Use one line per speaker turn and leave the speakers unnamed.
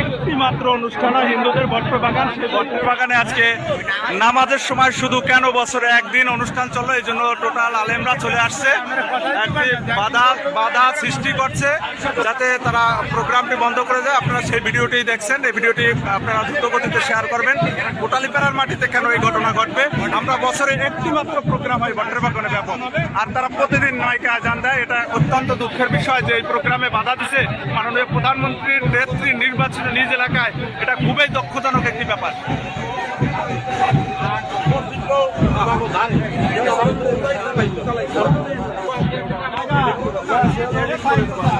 একটি মাত্র অনুষ্ঠান, হিন্দুদের বট্ট বাগান সেই বট্ট বাগানে আজকে নামাজের সময় শুধু কেন বছরে একদিন অনুষ্ঠান চলো এই জন্য টোটাল আলেমরা চলে আসছে। একটি বাধা বাধা সৃষ্টি করছে, যাতে তারা প্রোগ্রামটি বন্ধ করে দেয়। আপনারা সেই ভিডিওটি দেখছেন, এই ভিডিওটি আপনারা দ্রুত গতিতে শেয়ার করবেন। কোটালিপাড়ার মাটিতে কেন এই ঘটনা ঘটবে? আমরা বছরে একটি মাত্র প্রোগ্রাম হয় বট্টের বাগানে ব্যাপক। আর তারা প্রতিদিন নয়কে আজান দেয়, এটা অত্যন্ত দুঃখের বিষয় যে এই প্রোগ্রামে বাধা দিছে মাননীয় প্রধানমন্ত্রীর নেত্রী নির্বাচনে নিজ এলাকায় এটা খুবই দক্ষতানক একটি ব্যাপার
Thank you.